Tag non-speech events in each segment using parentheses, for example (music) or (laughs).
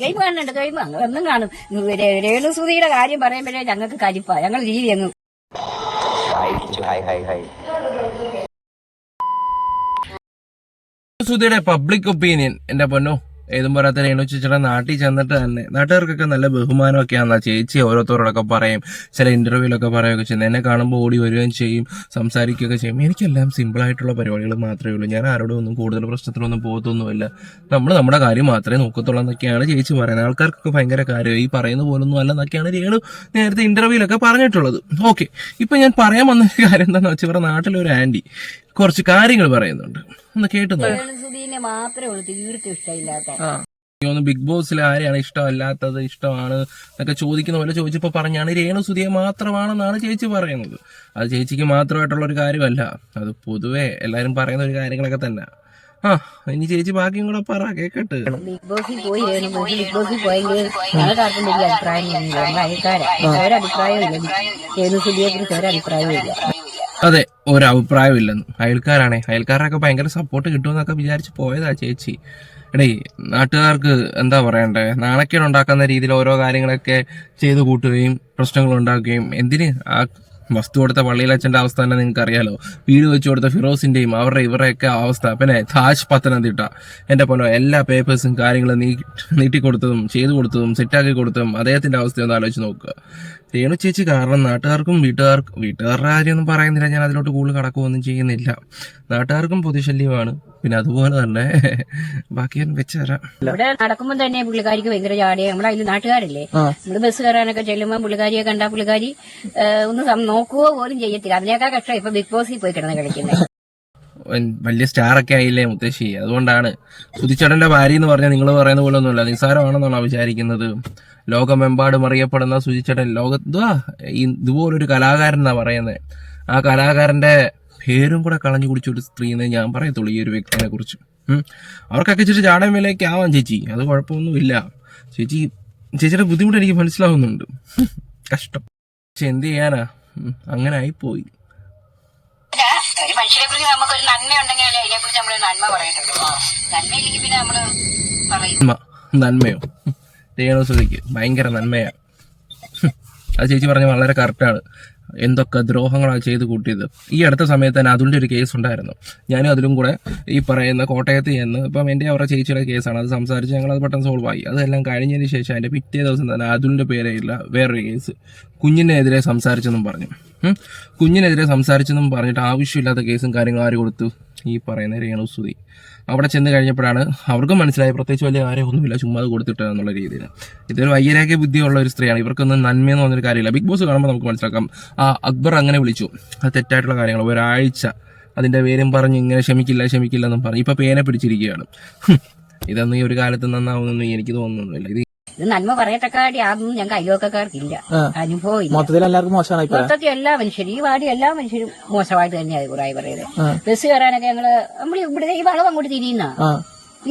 Game കാണുന്നുണ്ട് game എന്നും കാണും. രേണുസുതിയുടെ കാര്യം പറയുമ്പോഴേ ഞങ്ങൾക്ക് കരിപ്പ. ഞങ്ങൾ രീതി അങ്ങ് സുധിയുടെ പബ്ലിക് ഒപ്പീനിയൻ എന്റെ പൊന്നോ? ഏതും പോരാത്ത രേണു ചേച്ചിയുടെ നാട്ടിൽ ചെന്നിട്ട് തന്നെ നാട്ടുകാർക്കൊക്കെ നല്ല ബഹുമാനമൊക്കെയാണ് ചേച്ചി ഓരോരുത്തരോടൊക്കെ പറയും. ചില ഇന്റർവ്യൂലൊക്കെ പറയുകയൊക്കെ ചെയ്യുന്നത് എന്നെ കാണുമ്പോൾ ഓടി വരികയും ചെയ്യും സംസാരിക്കുകയൊക്കെ ചെയ്യും. എനിക്കെല്ലാം സിമ്പിൾ ആയിട്ടുള്ള പരിപാടികൾ മാത്രമേ ഉള്ളൂ. ഞാൻ ആരോടും ഒന്നും കൂടുതൽ പ്രശ്നത്തിലൊന്നും പോകത്തൊന്നുമില്ല. നമ്മൾ നമ്മുടെ കാര്യം മാത്രമേ നോക്കത്തുള്ളൂ എന്നൊക്കെയാണ് ചേച്ചി പറയുന്നത്. ആൾക്കാർക്കൊക്കെ ഭയങ്കര കാര്യം ഈ പറയുന്ന പോലൊന്നും അല്ലെന്നൊക്കെയാണ് രേണു നേരത്തെ ഇന്റർവ്യൂലൊക്കെ പറഞ്ഞിട്ടുള്ളത്. ഓക്കെ ഇപ്പൊ ഞാൻ പറയാൻ വന്ന കാര്യം എന്താണെന്ന് വെച്ചാൽ ഇവരുടെ നാട്ടിലൊരു ആന്റി കുറച്ച് കാര്യങ്ങൾ പറയുന്നുണ്ട്. ഒന്ന് കേട്ടു രേണുസുതിനെ മാത്രമേ ഉള്ളൂ തീർത്തും ഇഷ്ടമില്ലാത്ത. എനിക്ക് തോന്നുന്നു ബിഗ് ബോസിൽ ആരെയാണ് ഇഷ്ടമല്ലാത്തത് ഇഷ്ടമാണ് എന്നൊക്കെ ചോദിക്കുന്ന പോലെ ചോദിച്ചപ്പോൾ പറഞ്ഞാണ് രേണു സുധിയെ മാത്രമാണെന്നാണ് ചേച്ചി പറയുന്നത്. അത് ചേച്ചിക്ക് മാത്രമായിട്ടുള്ള ഒരു കാര്യമല്ല. അത് പൊതുവെ എല്ലാവരും പറയുന്ന ഒരു കാര്യങ്ങളൊക്കെ തന്നെ. ആ ഇനി ചേച്ചി ബാക്കിയും കൂടെ പറ കേക്കട്ട്. ബിഗ് ബോസിൽ പോയി രേണു ബിഗ് ബോസിൽ പോയെങ്കിൽ വലിയ കുറിച്ച് ഒരഭിപ്രായവും ഇല്ല അതെ. ഒരു ഇല്ലെന്ന് അയൽക്കാരാണേ അയൽക്കാരൊക്കെ ഭയങ്കര സപ്പോർട്ട് കിട്ടുമെന്നൊക്കെ വിചാരിച്ച് പോയതാ ചേച്ചി. എടേ നാട്ടുകാർക്ക് എന്താ പറയണ്ടേ? നാണക്കേട് ഉണ്ടാക്കുന്ന രീതിയിൽ ഓരോ കാര്യങ്ങളൊക്കെ ചെയ്തു കൂട്ടുകയും പ്രശ്നങ്ങൾ ഉണ്ടാക്കുകയും എന്തിന്? ആ വസ്തു കൊടുത്ത പള്ളിയിലച്ഛന്റെ അവസ്ഥ തന്നെ നിങ്ങൾക്ക് അറിയാലോ വീട് വെച്ച് കൊടുത്ത ഫിറോസിന്റെയും അവരുടെ ഇവരുടെയൊക്കെ അവസ്ഥ. പിന്നെ താജ് പത്തനംതിട്ട. എന്റെ പൊന്നോ എല്ലാ പേപ്പേഴ്സും കാര്യങ്ങളും നീ നീട്ടിക്കൊടുത്തതും ചെയ്തു കൊടുത്തതും സെറ്റാക്കി കൊടുത്തതും അദ്ദേഹത്തിന്റെ അവസ്ഥ ഒന്ന് ആലോചിച്ച് നോക്കുക. രേണു ചേച്ചി കാരണം നാട്ടുകാർക്കും വീട്ടുകാർക്കും വീട്ടുകാരുടെ കാര്യമൊന്നും പറയുന്നില്ല. ഞാൻ അതിലോട്ട് കൂടുതൽ കടക്കുകയൊന്നും ചെയ്യുന്നില്ല. നാട്ടുകാർക്കും പൊതുശല്യമാണ്. പിന്നെ അതുപോലെ തന്നെ ബാക്കി ഞാൻ വെച്ചുതരാം ഇവിടെ നടക്കുമ്പോൾ തന്നെ പുള്ളിക്കാരിക്ക് ഭയങ്കര ജാടിയ. നമ്മുടെ അതിൽ നാട്ടുകാരല്ലേ? നമ്മൾ ബസ് കയറാനൊക്കെ ചെല്ലുമ്പോൾ പുള്ളിക്കാരിയെ കണ്ടാ പുള്ളിക്കാരി ഒന്ന് സം- നോക്കുക പോലും ചെയ്യത്തില്ല. അതിനേക്കാൾ കഷ്ടം ഇപ്പൊ ബിഗ് ബോസിൽ പോയി കിടന്ന് കളിക്കുന്നത് വലിയ സ്റ്റാർ ഒക്കെ ആയില്ലേ മുത്തശ്ശി? അതുകൊണ്ടാണ്. സുതിച്ചടന്റെ ഭാര്യ എന്ന് പറഞ്ഞാൽ നിങ്ങൾ പറയുന്ന പോലെ ഒന്നുമില്ല നിസ്സാരമാണെന്നാണ് വിചാരിക്കുന്നത്? ലോകമെമ്പാടും അറിയപ്പെടുന്ന സുധിച്ചേട്ടൻ ലോക ഈ ഇതുപോലൊരു കലാകാരൻ എന്നാ പറയുന്നത് ആ കലാകാരന്റെ പേരും കൂടെ കളഞ്ഞു കുടിച്ച ഒരു സ്ത്രീ എന്ന് ഞാൻ പറയത്തുള്ളൂ ഈ ഒരു വ്യക്തിനെ കുറിച്ച്. അവർക്കൊക്കെ ചേച്ചി ചാടൻ വിലയൊക്കെ ആവാം ചേച്ചി. അത് കുഴപ്പമൊന്നുമില്ല. ചേച്ചി ചേച്ചിയുടെ ബുദ്ധിമുട്ട് എനിക്ക് മനസ്സിലാവുന്നുണ്ട്. കഷ്ടം. പക്ഷെ എന്ത് ചെയ്യാനാ. അങ്ങനെ ആയിപ്പോയി. മനുഷ്യരെ കുറിച്ച് നമുക്കൊരു നന്മ ഉണ്ടെങ്കിൽ അതിനെ കുറിച്ച് നമ്മൾ നന്മ പറയത്തുള്ളൂ. നന്മയില്ലെങ്കിൽ പിന്നെ നമ്മൾ പറയും. നന്മ. നന്മയോ? ഭയങ്കര നന്മയാ. ഹും. അത് ചേച്ചി പറഞ്ഞ വളരെ കറക്റ്റാണ് എന്തൊക്കെ ദ്രോഹങ്ങളാണ് ചെയ്ത് കൂട്ടിയത്. ഈ അടുത്ത സമയത്ത് തന്നെ അതിന്റെ ഒരു കേസ് ഉണ്ടായിരുന്നു. ഞാനും അതിലും കൂടെ ഈ പറയുന്ന കോട്ടയത്ത് ചെന്ന് ഇപ്പം എന്റെ അവരുടെ ചേച്ചിയുടെ കേസാണ്. അത് സംസാരിച്ച് ഞങ്ങൾ അത് പെട്ടെന്ന് സോൾവ് ആയി. അതെല്ലാം കഴിഞ്ഞതിന് ശേഷം അതിന്റെ പിറ്റേ ദിവസം തന്നെ അതിന്റെ പേരെയില്ല വേറൊരു കേസ് കുഞ്ഞിനെതിരെ സംസാരിച്ചെന്നും പറഞ്ഞു. കുഞ്ഞിനെതിരെ സംസാരിച്ചെന്നും പറഞ്ഞിട്ട് ആവശ്യമില്ലാത്ത കേസും കാര്യങ്ങളും ആര് കൊടുത്തു? ഈ പറയുന്ന രേണുസുതി അവിടെ ചെന്ന് കഴിഞ്ഞപ്പോഴാണ് അവർക്കും മനസ്സിലായി. പ്രത്യേകിച്ച് വലിയ കാര്യമൊന്നുമില്ല. ചുമ്മാ അത് കൊടുത്തിട്ട് എന്നുള്ള രീതിയിൽ. ഇതൊരു വൈകരേഖ ബുദ്ധിയുള്ള ഒരു സ്ത്രീയാണ്. ഇവർക്കൊന്നും നന്മയെന്ന് പറഞ്ഞൊരു കാര്യമില്ല. ബിഗ് ബോസ് കാണുമ്പോൾ നമുക്ക് മനസ്സിലാക്കാം. ആ അക്ബർ അങ്ങനെ വിളിച്ചു. അത് തെറ്റായിട്ടുള്ള കാര്യങ്ങൾ. ഒരാഴ്ച അതിന്റെ പേരും പറഞ്ഞ് ഇങ്ങനെ ക്ഷമിക്കില്ല ക്ഷമിക്കില്ല എന്നും പറഞ്ഞു. ഇപ്പോൾ പേനെ പിടിച്ചിരിക്കുകയാണ്. ഇതൊന്നും ഈ ഒരു കാലത്ത് നന്നാവുന്നൊന്നും എനിക്ക് തോന്നുന്നില്ല. ഇത് ഇത് നന്മ പറയത്തക്കാടി ആകും ഞങ്ങൾക്ക് അയൽവക്കക്കാർക്കില്ല അനുഭവം ഇല്ല മൊത്തത്തിൽ എല്ലാവർക്കും മോശമാണ് മൊത്തത്തിൽ എല്ലാ മനുഷ്യരും ഈ വാടി എല്ലാ മനുഷ്യരും മോശമായിട്ട് തന്നെയാണ് അഭിപ്രായം പറയുന്നത്. ബസ് കയറാനൊക്കെ ഞങ്ങൾ നമ്മൾ ഇവിടെ ഈ വളവ് അങ്ങോട്ട് തിരിയുന്ന?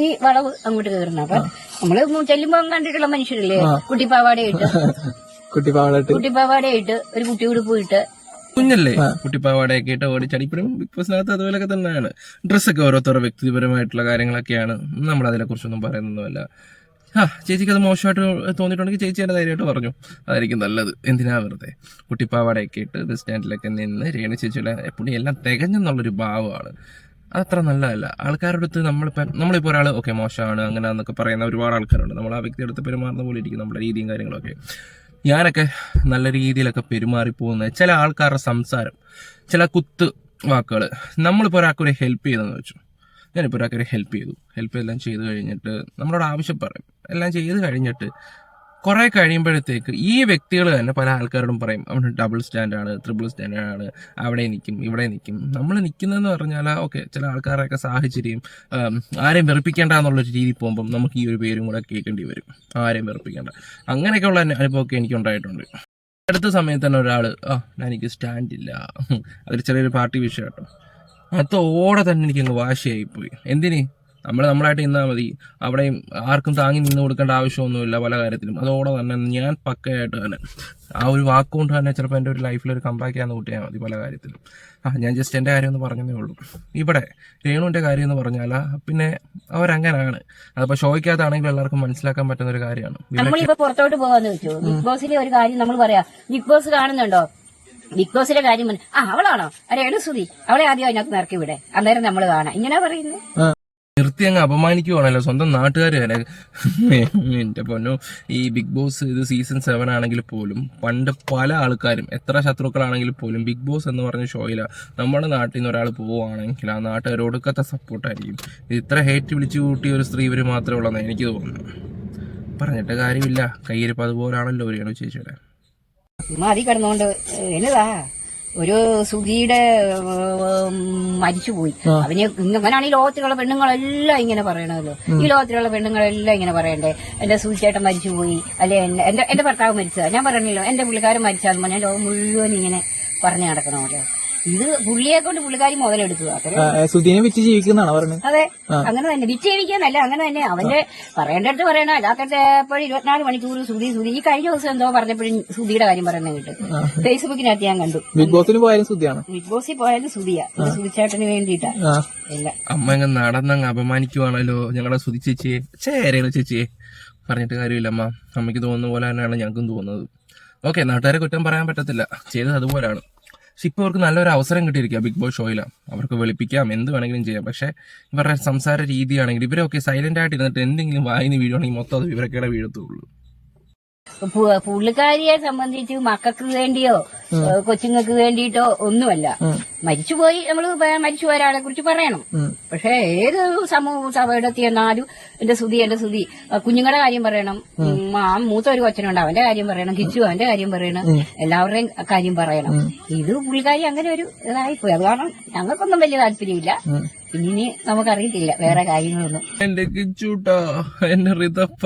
ഈ വളവ് അങ്ങോട്ട് കയറുന്ന. അപ്പൊ നമ്മൾ ചെല്ലുമ്പോ കണ്ടിട്ടുള്ള മനുഷ്യരില്ലേ? കുട്ടിപ്പാവാടയിട്ട്. (laughs) കുട്ടിപ്പാവളായിട്ട് കുട്ടിപ്പാവാടയിട്ട് ഒരു കുട്ടി ഉടുപ്പ് ഇട്ട് കുഞ്ഞല്ലേ? കുട്ടിപ്പാവാടയൊക്കെ ഇട്ട് ഓടിച്ചാടി. ഇപ്പോഴും ബിഗ് ബോസിനകത്ത് അതുപോലൊക്കെ തന്നെയാണ്. ഡ്രസ്സൊക്കെ ഓരോരുത്തരുടെ വ്യക്തിപരമായിട്ടുള്ള കാര്യങ്ങളൊക്കെയാണ്. നമ്മൾ അതിനെക്കുറിച്ചൊന്നും പറയുന്നൊന്നുമല്ല. ആ ചേച്ചിക്ക് അത് മോശമായിട്ട് തോന്നിയിട്ടുണ്ടെങ്കിൽ ചേച്ചി എന്നെ ധൈര്യമായിട്ട് പറഞ്ഞു. അതായിരിക്കും നല്ലത്. എന്തിനാ വെറുതെ? കുട്ടിപ്പാവാടയൊക്കെ ഇട്ട് ബസ് സ്റ്റാൻഡിലൊക്കെ നിന്ന് രേണ ചേച്ചിയുടെ എപ്പോഴും എല്ലാം തികഞ്ഞെന്നുള്ളൊരു ഭാവമാണ്. അതത്ര നല്ലതല്ല. ആൾക്കാരുടെ അടുത്ത് നമ്മളിപ്പോൾ നമ്മളിപ്പോൾ ഒരാൾ ഓക്കെ മോശമാണ് അങ്ങനെ എന്നൊക്കെ പറയുന്ന ഒരുപാട് ആൾക്കാരുണ്ട്. നമ്മൾ ആ വ്യക്തിയുടെ അടുത്ത് പെരുമാറുന്ന പോലെ ഇരിക്കും നമ്മുടെ രീതിയും കാര്യങ്ങളൊക്കെ. ഞാനൊക്കെ നല്ല രീതിയിലൊക്കെ പെരുമാറിപ്പോകുന്ന ചില ആൾക്കാരുടെ സംസാരം ചില കുത്ത് വാക്കുകൾ നമ്മളിപ്പോൾ ഒരാൾക്കൊരു ഹെൽപ്പ് ചെയ്തെന്ന് വെച്ചു. ഞാനിപ്പോൾ ഒരാൾക്കൊരു ഹെൽപ്പ് ചെയ്തു. ഹെൽപ്പ് എല്ലാം ചെയ്ത് കഴിഞ്ഞിട്ട് നമ്മളോട് ആവശ്യം പറയും. എല്ലാം ചെയ്ത് കഴിഞ്ഞിട്ട് കുറേ കഴിയുമ്പോഴത്തേക്ക് ഈ വ്യക്തികൾ തന്നെ പല ആൾക്കാരോടും പറയും. അവന് ഡബിൾ സ്റ്റാൻഡാണ് ട്രിപ്പിൾ സ്റ്റാൻഡാണ് അവിടെ നിൽക്കും ഇവിടെ നിൽക്കും നമ്മൾ നിൽക്കുന്നതെന്ന് പറഞ്ഞാൽ ഓക്കെ ചില ആൾക്കാരൊക്കെ സാഹചര്യം ആരെയും വെറുപ്പിക്കേണ്ട എന്നുള്ളൊരു രീതി പോകുമ്പം നമുക്ക് ഈ ഒരു പേരും കൂടെ കേൾക്കേണ്ടി വരും. ആരെയും വെറുപ്പിക്കേണ്ട. അങ്ങനെയൊക്കെയുള്ള അനു- അനുഭവമൊക്കെ എനിക്ക് ഉണ്ടായിട്ടുണ്ട് അടുത്ത സമയത്ത് തന്നെ ഒരാൾ ആ എനിക്ക് സ്റ്റാൻഡില്ല അതൊരു ചെറിയൊരു പാർട്ടി വിഷയം കേട്ടോ അതോടെ തന്നെ എനിക്കങ്ങ് വാശിയായിപ്പോയി. എന്തിന്? നമ്മൾ നമ്മളായിട്ട് നിന്നാൽ മതി. അവിടെയും ആർക്കും താങ്ങി നിന്ന് കൊടുക്കേണ്ട ആവശ്യമൊന്നുമില്ല പല കാര്യത്തിലും. അതോടെ തന്നെ ഞാൻ പക്കയായിട്ട് തന്നെ. ആ ഒരു വാക്കുകൊണ്ട് തന്നെ ചിലപ്പോൾ എന്റെ ഒരു ലൈഫിൽ ഒരു കമ്പാക്ക് ചെയ്യാൻ കൂട്ടിയാൽ മതി പല കാര്യത്തിലും. ആ ഞാൻ ജസ്റ്റ് എന്റെ കാര്യം ഒന്ന് പറഞ്ഞതേ ഉള്ളൂ. ഇവിടെ രേണുവിന്റെ കാര്യം എന്ന് പറഞ്ഞാൽ പിന്നെ അവരങ്ങനാണ്. അതിപ്പോൾ ഷോയ്ക്കകത്താണെങ്കിലും എല്ലാവർക്കും മനസ്സിലാക്കാൻ പറ്റുന്ന ഒരു കാര്യമാണ്. നമ്മളിപ്പോ പുറത്തോട്ട് പോകാന്ന് വെച്ചു. ബിഗ് ബോസിലെ ഒരു കാര്യം നമ്മൾ പറയാ. ബിഗ് ബോസ് കാണുന്നുണ്ടോ? ബിഗ് ബോസിന്റെ കാര്യം ആ അവളാണോ? അരേണു സുതി അവളെ ആദ്യം അതിനകത്ത് നിറക്കി വിടെ. അന്നേരം നമ്മൾ കാണാം. ഇങ്ങനെ പറയുന്നത്? നിർത്തി അങ്ങ് അപമാനിക്കുവാണല്ലോ. സ്വന്തം നാട്ടുകാർ വരെ എന്റെ പൊന്നു ഈ ബിഗ് ബോസ് ഇത് സീസൺ സെവൻ ആണെങ്കിൽ പോലും പണ്ട് പല ആൾക്കാരും എത്ര ശത്രുക്കളാണെങ്കിൽ പോലും ബിഗ് ബോസ് എന്ന് പറഞ്ഞ ഷോയില നമ്മുടെ നാട്ടിൽ നിന്ന് ഒരാൾ പോവുകയാണെങ്കിൽ ആ നാട്ടുകാർ ഒടുക്കത്തെ സപ്പോർട്ടായിരിക്കും ഇത്ര ഹേറ്റ് വിളിച്ചു കൂട്ടിയ ഒരു സ്ത്രീ ഇവർ മാത്രമേ ഉള്ളതെന്ന് എനിക്ക് തോന്നുന്നു പറഞ്ഞിട്ട് കാര്യമില്ല. കയ്യിരിപ്പ് അതുപോലാണല്ലോ ഒരു ചേച്ചിയുടെ മതി കിടന്നുകൊണ്ട് എന്നതാ? ഒരു സുധിയുടെ മരിച്ചുപോയി. അവന് ഇങ്ങനാണ് ഈ ലോകത്തിലുള്ള പെണ്ണുങ്ങളെല്ലാം ഇങ്ങനെ പറയണല്ലോ ഈ ലോകത്തിലുള്ള പെണ്ണുങ്ങളെല്ലാം ഇങ്ങനെ പറയണ്ടേ? എന്റെ സുധിച്ചേട്ടൻ മരിച്ചുപോയി. അല്ലെ എന്റെ എന്റെ ഭർത്താവ് മരിച്ചതാ. ഞാൻ പറഞ്ഞല്ലോ എന്റെ പുള്ളിക്കാരൻ മരിച്ചാന്ന് പറഞ്ഞാൽ ലോകം മുഴുവൻ ഇങ്ങനെ പറഞ്ഞു നടക്കണമല്ലോ ഇത് പുള്ളിയെ കൊണ്ട് പുള്ളിക്കാരി മുതലെടുത്തു അത്രേ സുധീനെ വിറ്റ് ജീവിക്കുന്നതാണ് പറഞ്ഞത് അതെ. അങ്ങനെ തന്നെ. വിറ്റ് ജീവിക്കാന്നല്ല അങ്ങനെ തന്നെ. അവന്റെ പറയേണ്ടടുത്ത് പറയണ അല്ലാത്തടത്ത് എപ്പോഴും ഇരുപത്തിനാല് മണിക്കൂർ സുധി സുധി. ഈ കഴിഞ്ഞ ദിവസം എന്തോ പറഞ്ഞപ്പോഴും സുധിയുടെ കാര്യം പറയുന്നത് കേട്ടു. ഫേസ്ബുക്കിനകത്ത് ഞാൻ കണ്ടു. ബിഗ് ബോസിന് പോയാലും സുധിയാണ്. ബിഗ് ബോസിൽ പോയാലും സുധിയാ. സുധിച്ചേട്ടന് വേണ്ടിയിട്ടാ. ഇല്ല. അമ്മ അങ്ങ് നടന്നങ്ങ് അപമാനിക്കുവാണല്ലോ. ഞങ്ങളെ സുധി ചേച്ചിയെ ചേരേണ ചേച്ചിയെ പറഞ്ഞിട്ട് കാര്യമില്ല അമ്മ. അമ്മയ്ക്ക് തോന്നുന്ന പോലെ തന്നെയാണ് ഞങ്ങൾക്കും തോന്നുന്നത്. ഓക്കെ നാട്ടുകാരെ കുറ്റം പറയാൻ പറ്റത്തില്ല. ചെയ്തത് അതുപോലാണ്. പക്ഷെ ഇപ്പോൾ അവർക്ക് നല്ലൊരു അവസരം കിട്ടിയിരിക്കുക ബിഗ് ബോസ് ഷോയിലാണ് അവർക്ക് വെളുപ്പിക്കാം എന്ത് വേണമെങ്കിലും ചെയ്യാം. പക്ഷേ ഇവരുടെ സംസാര രീതിയാണെങ്കിൽ ഇവരൊക്കെ സൈലന്റ് ആയിട്ട് ഇരുന്നിട്ട് എന്തെങ്കിലും വായിന്ന് വീഴുവാണെങ്കിൽ മൊത്തം അത് ഇവരൊക്കെയുടെ വീഴത്തുള്ളൂ. പുള്ളിക്കാരിയെ സംബന്ധിച്ച് മക്കൾക്ക് വേണ്ടിയോ കൊച്ചുങ്ങൾക്ക് വേണ്ടിയിട്ടോ ഒന്നുമല്ല. മരിച്ചുപോയി നമ്മൾ മരിച്ചുപോയ ഒരാളെ കുറിച്ച് പറയണം. പക്ഷെ ഏത് സമൂഹ സഭയിടത്തി എന്നാലും എന്റെ സുതി എന്റെ സുതി കുഞ്ഞുങ്ങളുടെ കാര്യം പറയണം. ആ മൂത്ത ഒരു കൊച്ചനുണ്ട്. അവന്റെ കാര്യം പറയണം. കിച്ചു അവന്റെ കാര്യം പറയണം. എല്ലാവരുടെയും കാര്യം പറയണം. ഇത് പുള്ളിക്കാരി അങ്ങനെ ഒരു ഇതായിപ്പോയി. അത് കാരണം ഞങ്ങൾക്കൊന്നും വലിയ താല്പര്യമില്ല. ഇനി നമുക്കറിയത്തില്ല വേറെ കാര്യങ്ങളൊന്നും. എന്റെ കിച്ചൂട്ടോ എന്റെ റിതപ്പ.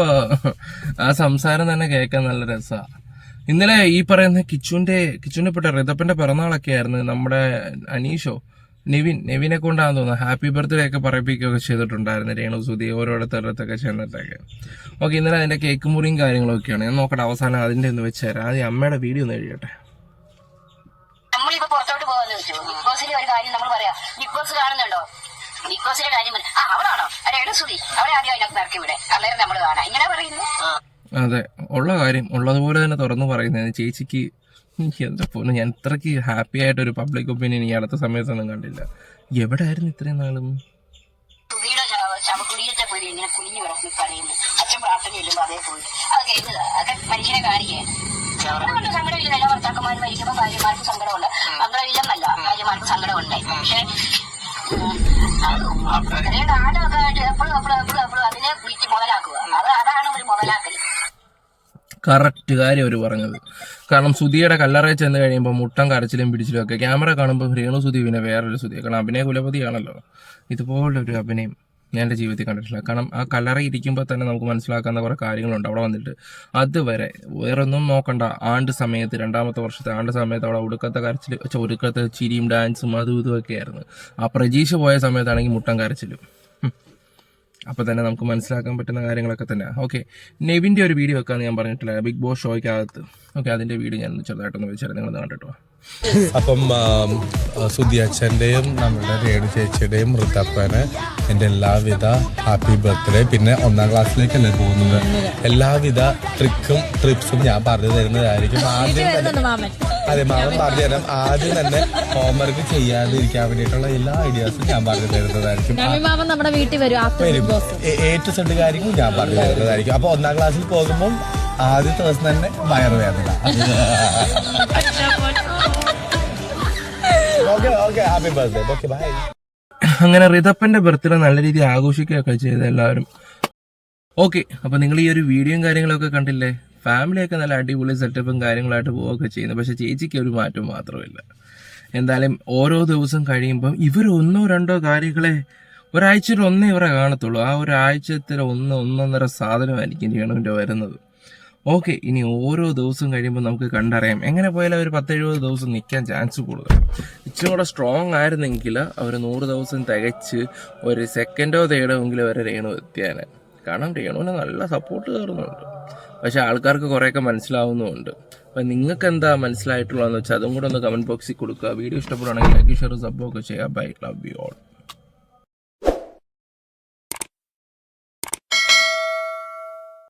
ആ സംസാരം തന്നെ കേൾക്കാൻ നല്ല രസാ. ഇന്നലെ ഈ പറയുന്ന കിച്ചുവിന്റെ കിച്ചുവിന്റെ പെട്ട റിതപ്പന്റെ പിറന്നാളൊക്കെ ആയിരുന്നു നമ്മുടെ അനീഷോ നിവിൻ നെവിനെ കൊണ്ടാന്ന് തോന്നുന്നു. ഹാപ്പി ബർത്ത്ഡേ ഒക്കെ പറയിപ്പിക്കുകയൊക്കെ ചെയ്തിട്ടുണ്ടായിരുന്നു രേണു സുധി ഓരോരുത്തരത്തൊക്കെ ചെന്നിട്ടൊക്കെ. ഓക്കെ ഇന്നലെ അതിന്റെ കേക്ക് മുറിയും കാര്യങ്ങളൊക്കെയാണ്. ഞാൻ നോക്കട്ടെ അവസാനം അതിന്റെ ഒന്ന് വെച്ചുതരാം ആദ്യം അമ്മയുടെ വീഡിയോ ഒന്ന് എഴുതിയട്ടെ? നമ്മളിപ്പോ പുറത്തോട്ട് പോകാന്ന് വെച്ചു. ബിഗ് ബോസിന്റെ ഒരു കാര്യം നമ്മൾ പറയാം. ബിഗ് ബോസ് കാണുന്നുണ്ടോ? ബിഗ് ബോസിലെ കാര്യം ആ അവളാണോ? അരേണു സുതി അവളെ ആദ്യം അതിനകത്ത് ഇറക്കി വിടെ. അന്നേരം നമ്മൾ കാണാം. ഇങ്ങനെ പറയുന്നത്? അതെ ഉള്ള കാര്യം ഉള്ളതുപോലെ തന്നെ തുറന്നു പറയുന്നത് ചേച്ചിക്ക് എന്താ പോലും ഞാൻ ഇത്രയ്ക്ക് ഹാപ്പി ആയിട്ട് ഒരു പബ്ലിക് ഒപ്പീനിയൻ ഈ അടുത്ത സമയത്തൊന്നും കണ്ടില്ല. എവിടെ ആയിരുന്നു ഇത്രയും നാളും? സുധിയുടെ ശവകുടിയത്തെ പോയി ഇങ്ങനെ കുനിഞ്ഞു കിടക്കി കരയുന്നു അച്ഛൻ പ്രാർത്ഥന ചെല്ലുമ്പോ അതേ പോയി അതൊക്കെ എന്നതാ അതൊക്കെ മനുഷ്യനെ അവർക്ക് സങ്കടമില്ല കറക്റ്റ് കാര്യം അവർ പറഞ്ഞത്. കാരണം സുധിയുടെ കല്ലറയിൽ ചെന്ന് കഴിയുമ്പോൾ മുട്ടം കരച്ചിലും പിടിച്ചിലും ഒക്കെ ക്യാമറ കാണുമ്പോൾ രേണു സുധി പിന്നെ വേറൊരു സുധി കാരണം അഭിനയ കുലപതിയാണല്ലോ. ഇതുപോലൊരു അഭിനയം ഞാൻ എന്റെ ജീവിതത്തിൽ കണ്ടിട്ടില്ല. കാരണം ആ കല്ലറ ഇരിക്കുമ്പോൾ തന്നെ നമുക്ക് മനസ്സിലാക്കാവുന്ന കുറേ കാര്യങ്ങളുണ്ട് അവിടെ വന്നിട്ട്. അതുവരെ വേറൊന്നും നോക്കണ്ട. ആണ്ട് സമയത്ത് രണ്ടാമത്തെ വർഷത്തെ ആണ്ട് സമയത്ത് അവിടെ ഒടുക്കത്തെ കരച്ചിൽ ഒരുക്കത്തെ ചിരിയും ഡാൻസും അതും ഇതും ഒക്കെ ആയിരുന്നു. ആ പ്രജീഷ് പോയ സമയത്താണെങ്കിൽ മുട്ടം കരച്ചിലും. ഹും. അപ്പൊ തന്നെ നമുക്ക് മനസ്സിലാക്കാൻ പറ്റുന്ന കാര്യങ്ങളൊക്കെ തന്നെ. ഓക്കെ നെവിന്റെ ഒരു വീഡിയോ വെക്കാന്ന് ഞാൻ പറഞ്ഞിട്ടില്ല. ബിഗ് ബോസ് ഷോയ്ക്കകത്ത്. ഓക്കെ അതിന്റെ വീഡിയോ ഞാൻ ചെറുതായിട്ടൊന്ന് വെച്ചാൽ നിങ്ങൾ കണ്ടിട്ടോ? അപ്പം സുധി അച്ഛന്റെയും നമ്മുടെ രേണു ചേച്ചിയുടെയും മൃതപ്പന് എന്റെ എല്ലാവിധ ഹാപ്പി ബർത്ത്ഡേ. പിന്നെ ഒന്നാം ക്ലാസ്സിലേക്കല്ലേ പോകുന്നത്? എല്ലാവിധ ട്രിക്കും ട്രിപ്സും ഞാൻ പറഞ്ഞു തരുന്നതായിരിക്കും. (laughs) ആദ്യം തന്നെ അതെ മാമൻ പറഞ്ഞു തരാം. ആദ്യം തന്നെ ഹോംവർക്ക് ചെയ്യാതിരിക്കാൻ വേണ്ടിയിട്ടുള്ള എല്ലാ ഐഡിയാസും ഞാൻ പറഞ്ഞു തരുന്നതായിരിക്കും. നമ്മുടെ വീട്ടിൽ വരും. എ- ടു സെഡ് കാര്യങ്ങൾ ഞാൻ പറഞ്ഞു തരുന്നതായിരിക്കും. അപ്പൊ ഒന്നാം ക്ലാസ്സിൽ പോകുമ്പോൾ ആദ്യത്തെ ദിവസം തന്നെ വയറുവേദന. (laughs) ഹാപ്പി ബർത്ത്ഡേ ഓക്കെ ബൈ അങ്ങനെ റിതപ്പന്റെ ബർത്ത്ഡേ നല്ല രീതിയിൽ ആഘോഷിക്കുകയൊക്കെ ചെയ്ത് എല്ലാവരും. ഓക്കെ അപ്പൊ നിങ്ങൾ ഈ ഒരു വീഡിയോയും കാര്യങ്ങളൊക്കെ കണ്ടില്ലേ? ഫാമിലിയൊക്കെ നല്ല അടിപൊളി സെറ്റപ്പും കാര്യങ്ങളായിട്ട് പോവുകയൊക്കെ ചെയ്യുന്നു. പക്ഷെ ചേച്ചിക്ക് ഒരു മാറ്റം മാത്രമില്ല. എന്തായാലും ഓരോ ദിവസം കഴിയുമ്പം ഇവർ ഒന്നോ രണ്ടോ കാര്യങ്ങളെ ഒരാഴ്ചയിൽ ഒന്നേ ഇവരെ കാണത്തുള്ളൂ. ആ ഒരാഴ്ചത്തിൽ ഒന്ന് ഒന്നൊന്നര സാധനമായിരിക്കും രേണുവിന്റെ വരുന്നത്. ഓക്കെ ഇനി ഓരോ ദിവസവും കഴിയുമ്പോൾ നമുക്ക് കണ്ടറിയാം. എങ്ങനെ പോയാലും അവർ പത്തെഴുപത് ദിവസം നിൽക്കാൻ ചാൻസ് കൂടുതൽ ഇച്ചിരി കൂടെ സ്ട്രോങ് ആയിരുന്നെങ്കിൽ അവർ നൂറ് ദിവസം തികച്ച് ഒരു സെക്കൻഡോ തേർഡോ എങ്കിലും അവരെ രേണു എത്തിയാനെ. കാരണം രേണുവിന് നല്ല സപ്പോർട്ട് കയറുന്നുണ്ട് പക്ഷേ ആൾക്കാർക്ക് കുറേയൊക്കെ മനസ്സിലാവുന്നുമുണ്ട്. അപ്പം നിങ്ങൾക്ക് എന്താ മനസ്സിലായിട്ടുള്ളതെന്ന് വെച്ചാൽ അതും കൂടെ ഒന്ന് കമന്റ് ബോക്സിൽ കൊടുക്കുക. വീഡിയോ ഇഷ്ടപ്പെടുകയാണെങ്കിൽ ലൈക്ക് ഷെയർ സപ്പോർട്ട് ചെയ്യുക. Bye love you all